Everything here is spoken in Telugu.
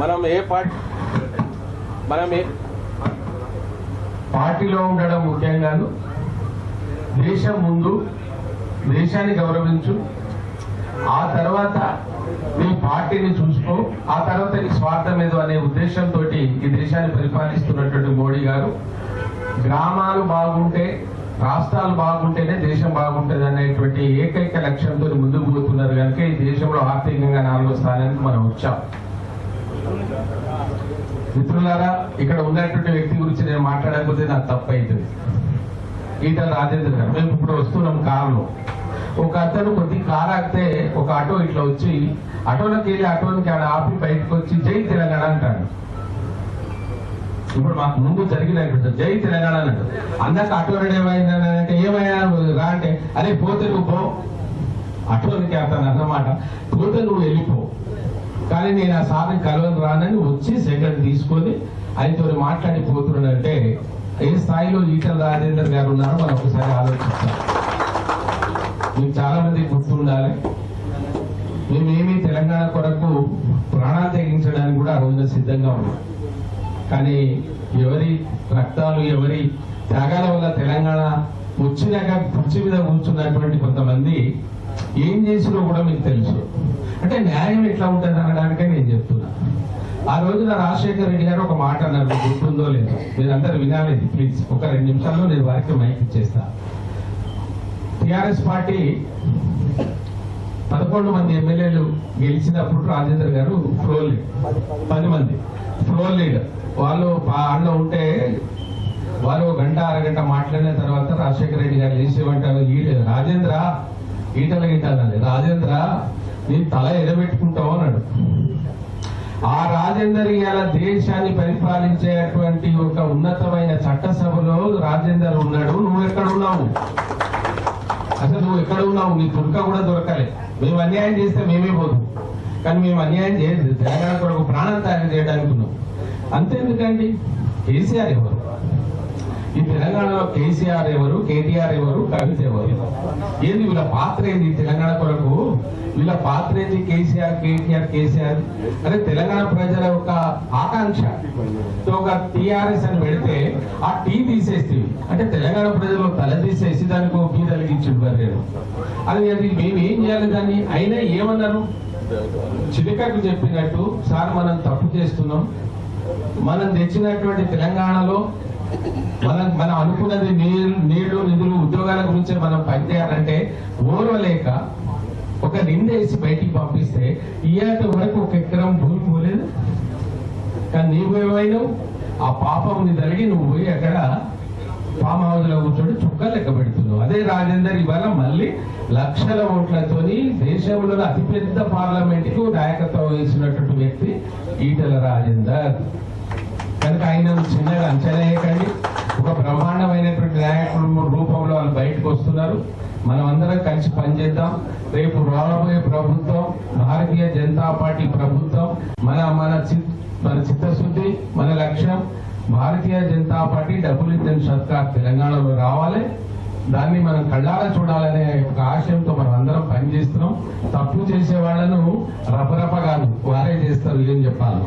మనం ఏ పార్టీ మనం ఏ పార్టీలో ఉండడం ముఖ్యంగాను దేశం ముందు దేశాన్ని గౌరవించు ఆ తర్వాత నీ పార్టీని చూసుకో ఆ తర్వాత నీ స్వార్థం ఏదో అనే ఉద్దేశంతో ఈ దేశాన్ని పరిపాలిస్తున్నటువంటి మోడీ గారు గ్రామాలు బాగుంటే రాష్ట్రాలు బాగుంటేనే దేశం బాగుంటుంది అనేటువంటి ఏకైక లక్ష్యంతో ముందుకు పోతున్నారు కనుక ఈ దేశంలో ఆర్థికంగా నాలుగో స్థానానికి మనం వచ్చాం. మిత్రులారా ఇక్కడ ఉన్నటువంటి వ్యక్తి గురించి నేను మాట్లాడకపోతే నాకు తప్పు అవుతుంది ఈట రాజేంద్ర గారు మేము ఇప్పుడు వస్తున్నాం కారులో. ఒక అతను కొద్ది కారు ఆగితే ఒక ఆటో ఇట్లా వచ్చి ఆటోలోకి వెళ్ళి ఆటోనికి ఆడ ఆపి బయటకు వచ్చి జై తెలంగాణ అంటాడు. ఇప్పుడు మాకు ముందు జరిగినట్టు జై తెలంగాణ అన్నట్టు. అందాక ఆటో రెడీ ఏమైందంటే ఏమైనా రా అంటే అరే పోతే నువ్వు పో. ఆటోనికి అతను అన్నమాట. పోతే నువ్వు వెళ్ళిపో. కానీ నేను ఆ సార్ని కలవని రానని వచ్చి సెకండ్ తీసుకొని ఆయనతో మాట్లాడిపోతున్నానంటే ఏ స్థాయిలో ఈటల రాజేందర్ గారు ఉన్నారో మనం ఒకసారి ఆలోచిస్తాం. మీకు చాలా మంది గుర్తుండాలి. మేమేమి తెలంగాణ కొరకు ప్రాణాలు తెగించడానికి కూడా ఆ రోజున సిద్ధంగా ఉన్నాం. కానీ ఎవరి రక్తాలు ఎవరి త్యాగాల వల్ల తెలంగాణ వచ్చినాక కుర్చీ మీద కూర్చున్నటువంటి కొంతమంది ఏం చేసినో కూడా మీకు తెలుసు. అంటే న్యాయం ఎట్లా ఉంటుంది అనడానికే నేను చెప్తున్నా. ఆ రోజున రాజశేఖర రెడ్డి గారు ఒక మాట అన్నారు గుర్తుందో లేదో? మీరు అందరు వినాలి ప్లీజ్ ఒక రెండు నిమిషాల్లో నేను వారికి మైక్ ఇచ్చేస్తా. టిఆర్ఎస్ పార్టీ పదకొండు మంది ఎమ్మెల్యేలు గెలిచినప్పుడు రాజేంద్ర గారు ఫ్లోర్ పది మంది. ఫ్లోర్ లీడర్ వాళ్ళు ఆళ్ళలో ఉంటే వాళ్ళు గంట అరగంట మాట్లాడిన తర్వాత రాజశేఖర రెడ్డి గారు లేచి "ఈ రాజేంద్ర ఈటల గిట్టాలి రాజేంద్ర నేను తల ఎదబెట్టుకుంటావు అన్నాడు. ఆ రాజేందర్ ఇవాళ దేశాన్ని పరిపాలించేటువంటి ఒక ఉన్నతమైన చట్టసభలో రాజేందర్ ఉన్నాడు. నువ్వు ఎక్కడ ఉన్నావు అసలు నువ్వు ఎక్కడ ఉన్నావు నీ తుర్క కూడా దొరకలే. మేము అన్యాయం చేస్తే మేమే పోదు. కానీ మేము అన్యాయం చేయలేదు. తెలంగాణ కొరకు ప్రాణం త్యాగం చేయడానికి ఉన్నాం. అంతేందుకండి? కేసీఆర్ ఎవరు? ఈ తెలంగాణలో కేసీఆర్ ఎవరు కేటీఆర్ ఎవరు కవిత ఎవరు? ఏంది వీళ్ళ పాత్ర ఏంది తెలంగాణ కొరకు? వీళ్ళ పాత్ర ఏంది కేసీఆర్ కేటీఆర్ కేసీఆర్? అదే తెలంగాణ ప్రజల యొక్క ఆకాంక్ష. సో ఒక టీఆర్ఎస్ అని పెడితే ఆ టీ తీసేస్తే అంటే తెలంగాణ ప్రజలు తల తీసేసి దానికి ఒక పీ తలిగించిండు అది అది మేము ఏం చేయాలి దాన్ని? అయినా ఏమన్నారు? చిలికకు చెప్పినట్టు సార్ మనం తప్పు చేస్తున్నాం. మనం తెచ్చినటువంటి తెలంగాణలో మనం మనం అనుకున్నది నీళ్ళు నీళ్ళు నిధులు ఉద్యోగాల గురించి మనం పనిచేయాలంటే ఓర్వలేక ఒక నిందేసి బయటికి పంపిస్తే ఇయ్యాట వరకు ఒక ఎకరం భూమి పోలేదు. కానీ నీవు ఏమైనావు? ఆ పాపం నీ తలిగి నువ్వు పోయి అక్కడ ఫామ్ హౌస్లో కూర్చొని చుక్కలు లెక్క పెడుతున్నావు. అదే రాజేందర్ ఇవాళ మళ్ళీ లక్షల ఓట్లతోని దేశంలో అతిపెద్ద పార్లమెంట్కు నాయకత్వం వహించినటువంటి వ్యక్తి ఈటల రాజేందర్. కనుక ఆయన చిన్నగా అంచనా వేయకండి వాళ్ళు వస్తున్నారు. మనం అందరం కలిసి పనిచేద్దాం. రేపు రాబోయే ప్రభుత్వం భారతీయ జనతా పార్టీ ప్రభుత్వం మన మన మన చిత్తశుద్ధి మన లక్ష్యం భారతీయ జనతా పార్టీ డబ్బులు ఇచ్చిన సర్కార్ తెలంగాణలో రావాలి. దాన్ని మనం కళ్ళారా చూడాలనే ఒక ఆశయంతో మనం అందరం పనిచేస్తున్నాం. తప్పు చేసే వాళ్ళను రపరప కాదు వారే చేస్తారు ఏం చెప్పాలి?